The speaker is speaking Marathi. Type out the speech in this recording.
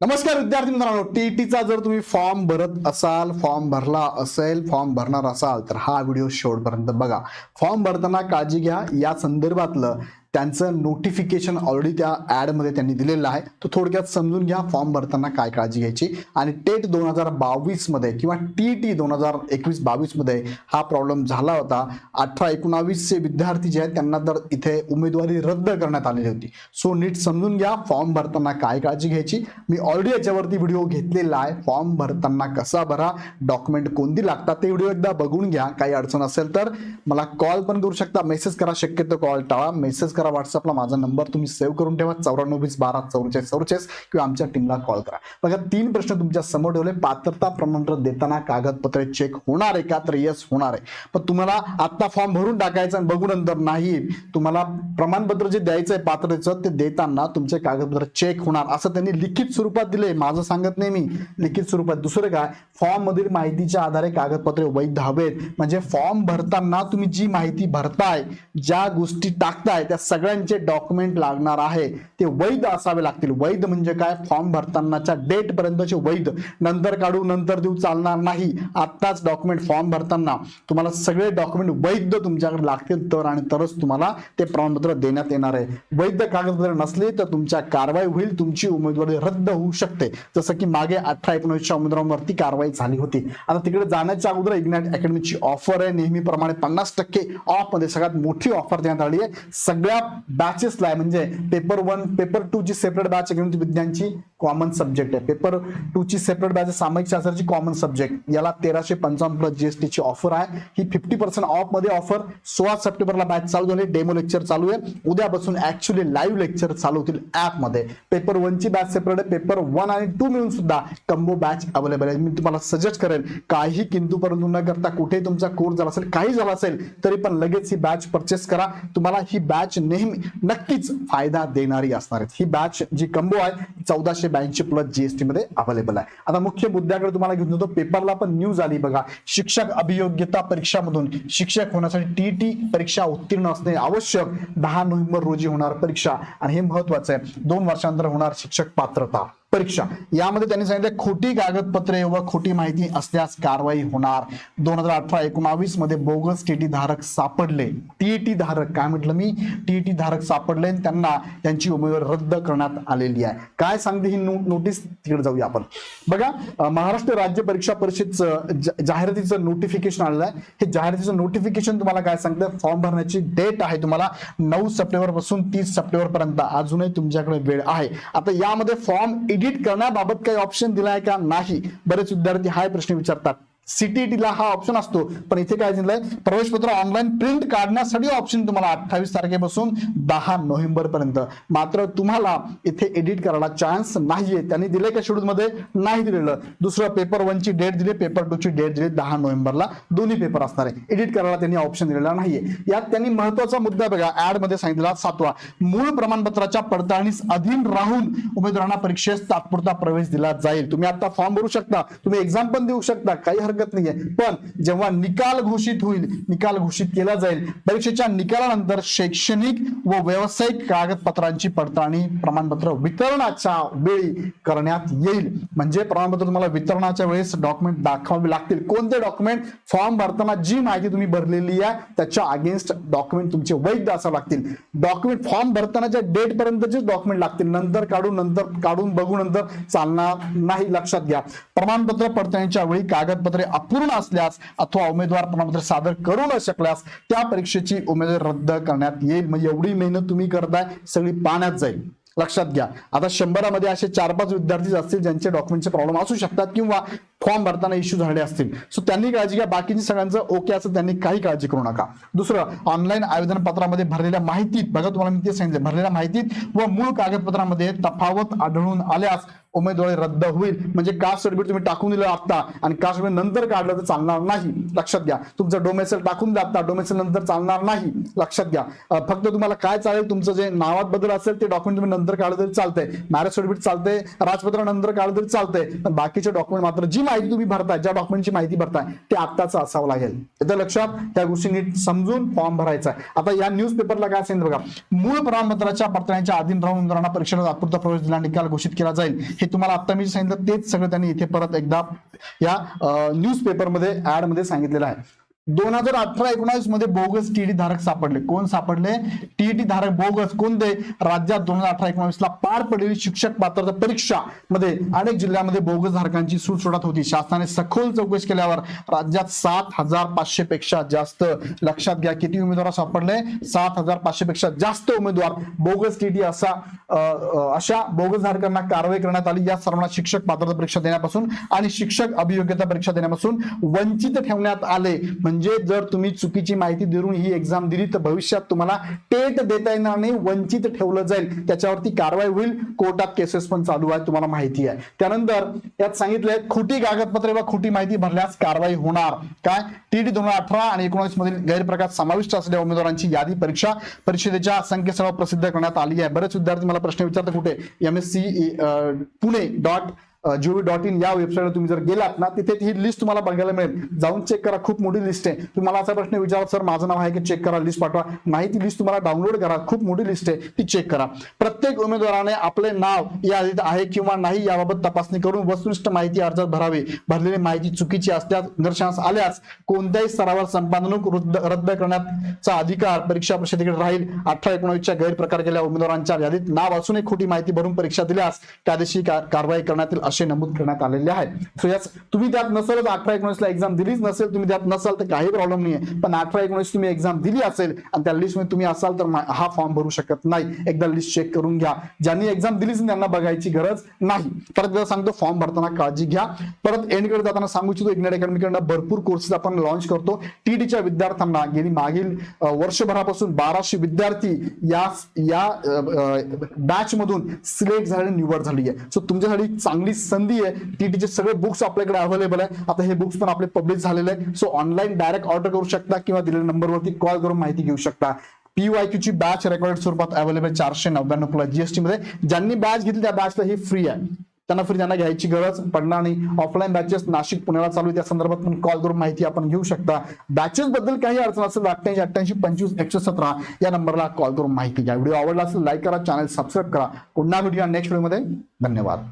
नमस्कार विद्यार्थी मित्रांनो टीईटीचा जर तुम्ही फॉर्म भरत असाल फॉर्म भरला असेल फॉर्म भरणार असाल तर हा व्हिडिओ शेवटपर्यंत बघा. फॉर्म भरताना काळजी घ्या. या संदर्भातलं त्यांचं नोटिफिकेशन ऑलरेडी त्या ॲडमध्ये त्यांनी दिलेलं आहे. तो थोडक्यात समजून घ्या फॉर्म भरताना काय काळजी घ्यायची. आणि टेट दोन हजार बावीसमध्ये किंवा टी टी दोन हजार एकवीस बावीसमध्ये हा प्रॉब्लेम झाला होता. अठरा एकोणावीसचे विद्यार्थी जे आहेत त्यांना तर इथे उमेदवारी रद्द करण्यात आलेली होती. सो नीट समजून घ्या फॉर्म भरताना काय काळजी घ्यायची. मी ऑलरेडी याच्यावरती व्हिडिओ घेतलेला आहे. फॉर्म भरताना कसा भरा डॉक्युमेंट कोणती लागतात ते व्हिडिओ एकदा बघून घ्या. काही अडचण असेल तर मला कॉल पण करू शकता. मेसेज करा शक्यतो कॉल टाळा. मेसेज करा व्हॉट्सअपला माझा नंबर तुम्ही सेव्ह करून ठेवा. चौऱ्याण्णव वीस बारा चौवेचाळीस चौवेचाळीस किंवा आमच्या टीमला कॉल करा. बघा तीन प्रश्न तुमच्यासमोर ठेवले. पात्रता प्रमाणपत्र देताना कागदपत्रे चेक होणार आहे का? तर येस होणार आहे. पण तुम्हाला आत्ता फॉर्म भरून टाकायचा आणि बघू नंतर नाही तुम्हाला प्रमाणपत्र जे द्यायचं आहे पात्रतेचं ते देताना तुमचे कागदपत्र चेक होणार. असं त्यांनी लिखित स्वरूपात दिले माझं सांगत नाही मी. लिखित स्वरूपात. दुसरं काय? फॉर्म मधील माहितीच्या आधारे कागदपत्रे वैध हवेत. म्हणजे फॉर्म भरताना तुम्ही जी माहिती भरताय ज्या गोष्टी टाकताय त्या सगळ्यांचे डॉक्युमेंट लागणार आहे. ते वैध असावे लागतील. वैध म्हणजे काय? फॉर्म भरतानाच्या डेट पर्यंतचे वैध. नंतर काढू नंतर देऊ चालणार नाही. आत्ताच डॉक्युमेंट फॉर्म भरताना तुम्हाला सगळे डॉक्युमेंट वैध तुमच्याकडे लागतील. तर आणि तरच तुम्हाला ते प्रमाणपत्र देण्यात येणार आहे. वैध कागदपत्र नसले तर तुमच्या कारवाई होईल. तुमची उमेदवारी रद्द होऊ शकते. जसं की मागे अठरा एकोणीसच्या उमेदवारांवरती कारवाई झाली होती. आता तिकडे जाण्याच्या अगोदर इग्नॅट अकॅडमीची ऑफर आहे. नेहमीप्रमाणे पन्नास टक्के ऑफमध्ये सगळ्यात मोठी ऑफर देण्यात आली आहे. सगळ्या बॅचेसला आहे. म्हणजे पेपर वन पेपर टू ची सेपरेट बॅच आहे. गणित विज्ञानची कॉमन सब्जेक्ट आहे. पेपर टू ची सेपरेट बॅच सामायिक शास्त्राची कॉमन सब्जेक्ट याला तेराशे पंचावन्न प्लस जीएसटी ची ऑफर आहे. ही फिफ्टी पर्सेंट ऑफमध्ये ऑफर सोळा सप्टेंबरला बॅच चालू झाली. डेमो लेक्चर चालू आहे. उद्यापासून ऍक्च्युली लाईव्ह लेक्चर चालू होतील ऍपमध्ये. पेपर वन ची बॅच सेपरेट आहे. पेपर वन आणि टू मिळून सुद्धा कंबो बॅच अवेलेबल आहे. मी तुम्हाला सजेस्ट करेन काही किंतू परंतु न करता कुठे तुमचा कोर्स झाला असेल काही झाला असेल तरी पण लगेच ही बॅच परचेस करा. तुम्हाला ही बॅच नेहमी नक्कीच फायदा देणारी असणार आहेत. ही बॅच जी कंबो आहे चौदाशे ब्याऐंशी प्लस जीएसटी मध्ये अवेलेबल आहे. आता मुख्य मुद्द्याकडे तुम्हाला घेऊन जातो. पेपरला पण न्यूज आली बघा. शिक्षक अभियोग्यता परीक्षामधून शिक्षक होण्यासाठी टीटी परीक्षा उत्तीर्ण असणे आवश्यक. दहा नोव्हेंबर रोजी होणार परीक्षा. आणि हे महत्वाचं आहे. दोन वर्षांतर होणार शिक्षक पात्रता. परीक्षा. यामध्ये त्यांनी सांगितलं खोटी कागदपत्रे व खोटी माहिती असल्यास कारवाई होणार. दोन हजार अठरा एकोणावीसमध्ये बोगस टीटी धारक सापडले. टीईटी धारक काय म्हटलं मी? टीईटी धारक सापडले आणि त्यांना त्यांची उमेदवारी रद्द करण्यात आलेली आहे. काय सांगते ही नोटीस? तिकडे जाऊया आपण. बघा महाराष्ट्र राज्य परीक्षा परिषदचं जाहिरातीचं नोटिफिकेशन आलेलं आहे. हे जाहिरातीचं नोटिफिकेशन तुम्हाला काय सांगतं? फॉर्म भरण्याची डेट आहे तुम्हाला. नऊ सप्टेंबरपासून तीस सप्टेंबर पर्यंत अजूनही तुमच्याकडे वेळ आहे. आता यामध्ये फॉर्म एडिट करण्याबाबत काही ऑप्शन दिलाय का नाही? बरेच विद्यार्थी हा प्रश्न विचारतात. सीटीटीला हा ऑप्शन असतो. पण इथे काय दिलंय प्रवेशपत्र ऑनलाईन प्रिंट काढण्यासाठी ऑप्शन तुम्हाला अठ्ठावीस तारखेपासून दहा नोव्हेंबर पर्यंत. मात्र तुम्हाला इथे एडिट करायला चान्स नाहीये. त्यांनी दिले का शेड्यूल मध्ये? नाही दिलेलं. दुसरं पेपर वन ची डेट दिली पेपर टू ची डेट दिली दहा नोव्हेंबरला दोन्ही पेपर असणार आहे. एडिट करायला त्यांनी ऑप्शन दिलेला नाहीये. यात त्यांनी महत्त्वाचा मुद्दा बघा ऍडमध्ये सांगितलेला सातवा. मूळ प्रमाणपत्राच्या पडताळणीस अधीन राहून उमेदवारांना परीक्षेस तात्पुरता प्रवेश दिला जाईल. तुम्ही आता फॉर्म भरू शकता. तुम्ही एक्झाम पण देऊ शकता. काही हरकत नाहीये. पण जेव्हा निकाल घोषित होईल निकाल घोषित केला जाईल परीक्षेच्या निकालानंतर शैक्षणिक व व्यावसायिक कागदपत्रांची पडताळणी प्रमाणपत्र वितरणाच्या वेळी करण्यात येईल. म्हणजे प्रमाणपत्र तुम्हाला वितरणाच्या वेळेस डॉक्युमेंट दाखवावे लागतील. कोणते डॉक्युमेंट फॉर्म भरताना जी माहिती तुम्ही भरलेली आहे त्याच्या अगेन्स्ट डॉक्युमेंट तुमचे वैध असावे लागतील. डॉक्युमेंट फॉर्म भरतानाच्या डेट पर्यंतचे डॉक्युमेंट लागतील. नंतर काढून नंतर काढून बघू नंतर चालणार नाही. लक्षात घ्या. प्रमाणपत्र पडताळणीच्या वेळी कागदपत्रे अपूर्ण असल्यास अथवा उमेदवार प्रमाणपत्र सादर करू न शकल्यास त्या परीक्षेची उमेदवारी रद्द करण्यात येईल. म्हणजे एवढी मेहनत तुम्ही करताय सगळी पाण्यात जाईल. लक्षात घ्या. आता शंभरामध्ये असे चार पाच विद्यार्थी असतील ज्यांचे डॉक्युमेंटचे प्रॉब्लेम असू शकतात किंवा फॉर्म भरताना इश्यू झाले असतील. सो त्यांनी काळजी घ्या. बाकीची सगळ्यांचं ओके असं त्यांनी काही काळजी करू नका. दुसरं ऑनलाईन आवेदन पत्रामध्ये भरलेल्या माहितीत बघा तुम्हाला मी ते सांगितलं भरलेल्या माहितीत व मूळ कागदपत्रामध्ये तफावत आढळून आल्यास उमेदवारी रद्द होईल. म्हणजे कास्ट सर्टिफिकेट तुम्ही टाकून दिलं आता आणि कास्ट सर्टिफिकेट नंतर काढलं तर चालणार नाही. लक्षात घ्या. तुमचं डोमेसेल टाकून द्या आता. डोमेसेल नंतर चालणार नाही. लक्षात घ्या. फक्त तुम्हाला काय चालेल? तुमचं जे नावात बदल असेल ते डॉक्युमेंट तुम्ही नंतर काढलं तरी चालतंय. मॅरेज सर्टिफिकेट चालतंय. राजपत्र नंतर काढलं तरी चालतंय. पण बाकीचे डॉक्युमेंट मात्र जी माहिती माहिती तुम्ही भरताय ज्या डॉक्युमेंटची माहिती भरताय ते आत्ताचं असावं लागेल. येतं लक्षात त्या गोष्टी नीट समजून फॉर्म भरायचा आहे. आता या न्यूज पेपरला काय असेल बघा मूळ प्रमाणपत्राच्या पडताळणीच्या अधीन राहून उमेदवारांना परीक्षेला तात्पुरता प्रवेश दिला निकाल घोषित केला जाईल हे तुम्हाला आता मी सांगितलं तेच सगळं त्यांनी इथे परत एकदा या न्यूज पेपरमध्ये ऍडमध्ये सांगितलेलं आहे. दोन हजार अठरा एकोणावीसमध्ये बोगस टीडी धारक सापडले. कोण सापडले? टीईटी धारक बोगस कोणते? राज्यात दोन हजार अठरा एकोणावीस ला पार पडलेली शिक्षक पात्रता परीक्षा मध्ये अनेक जिल्ह्यामध्ये बोगस धारकांची सुटसुटात होती. शासनाने सखोल चौकशी केल्यावर राज्यात सात हजार पाचशे पेक्षा जास्त लक्षात घ्या. किती उमेदवार सापडले? सात हजार पाचशे पेक्षा जास्त उमेदवार. बोगस टीटी असा अशा बोगस धारकांना कारवाई करण्यात आली. या सर्वांना शिक्षक पात्रता परीक्षा देण्यापासून आणि शिक्षक अभियोग्यता परीक्षा देण्यापासून वंचित ठेवण्यात आले. म्हणजे म्हणजे जर तुम्ही चुकीची माहिती देऊन ही एक्झाम दिली तर भविष्यात तुम्हाला टेट देता येणार नाही वंचित ठेवलं जाईल. त्याच्यावरती कारवाई होईल. कोर्टात केसेस पण चालू आहे तुम्हाला माहिती आहे. त्यानंतर यात सांगितलंय खोटी कागदपत्रे व खोटी माहिती भरल्यास कारवाई होणार. काय? टीडी दोन हजार अठरा आणि एकोणीस मधील गैरप्रकार समाविष्ट असलेल्या उमेदवारांची यादी परीक्षा परिषदेच्या संकेतस्थळावर प्रसिद्ध करण्यात आली आहे. बरेच विद्यार्थी मला प्रश्न विचारतात कुठे? M S C Pune dot gov dot in या वेबसाईटवर तुम्ही जर गेलात ना तिथे ही लिस्ट तुम्हाला बघायला मिळेल. जाऊन चेक करा खूप मोठी लिस्ट आहे. तुम्ही मला असा प्रश्न विचारा सर माझं नाव आहे की चेक करा लिस्ट पाठवा. नाही ती लिस्ट तुम्हाला डाउनलोड करा. खूप मोठी लिस्ट आहे ती चेक करा. प्रत्येक उमेदवाराने आपले नाव या यादीत आहे किंवा नाही याबाबत तपासणी करून वस्तुनिष्ठ माहिती अर्जात भरावी. भरलेली माहिती चुकीची असल्यास निदर्शनास आल्यास कोणत्याही स्तरावर संपादनूक रद्द रद्द करण्याचा अधिकार परीक्षा परिषदेकडे राहील. अठरा एकोणावीसच्या गैरप्रकार केलेल्या उमेदवारांच्या यादीत नाव असूनही खोटी माहिती भरून परीक्षा दिल्यास त्या दिवशी कारवाई करण्यात येईल असे नमूद करण्यात आलेले आहे सो याच तुम्ही त्यात नसेलच अठरा एकोणीसला एक्झाम दिलीच नसेल तुम्ही त्यात नसाल तर काही प्रॉब्लेम नाही आहे पण अठरा एकोणीस तुम्ही एक्झाम दिली असेल आणि त्या लिस्टमध्ये तुम्ही असाल तर हा फॉर्म भरू शकत नाही. एकदा लिस्ट चेक करून घ्या. ज्यांनी एक्झाम दिलीच त्यांना बघायची गरज नाही. परत एकदा सांगतो फॉर्म भरताना काळजी घ्या. परत एंडकडे जाताना सांगू इच्छितो इग्नेट अकॅडमीकडनं भरपूर कोर्सेस आपण लॉन्च करतो. टीडीच्या विद्यार्थ्यांना गेली मागील वर्षभरापासून बाराशे विद्यार्थी या या बॅच मधून सिलेक्ट झाले निवड झाली आहे. सो तुमच्यासाठी चांगली संधी आहे टीटीचे सगळे बुक्स आपल्याकडे अवेलेबल आहे. आता हे बुक्स पण आपले पब्लिश झालेले आहे सो ऑनलाईन डायरेक्ट ऑर्डर करू शकता किंवा दिलेल्या नंबरवरती कॉल करून माहिती घेऊ शकता. पीवायक्यू ची बॅच रेकॉर्डेड स्वरूपात अवेलेबल चारशे नव्याण्णव तुला जीएसटी मध्ये. ज्यांनी बॅच घेतली त्या बॅचला ही फ्री आहे. त्यांना फ्री त्यांना घ्यायची गरज पडणार नाही. ऑफलाईन बॅचेस नाशिक पुण्याला चालू त्या संदर्भात पण कॉल करून माहिती आपण घेऊ शकता. बॅचेस बद्दल काही अडचण असेल अठ्ठ्याऐंशी अठ्ठ्याऐंशी पंचवीस एकशे सतरा या नंबरला कॉल करून माहिती घ्या. व्हिडिओ आवडला असेल लाईक करा. चॅनल सबस्क्राईब करा. पुन्हा व्हिडिओ नेक्स्ट व्हिडिओमध्ये धन्यवाद.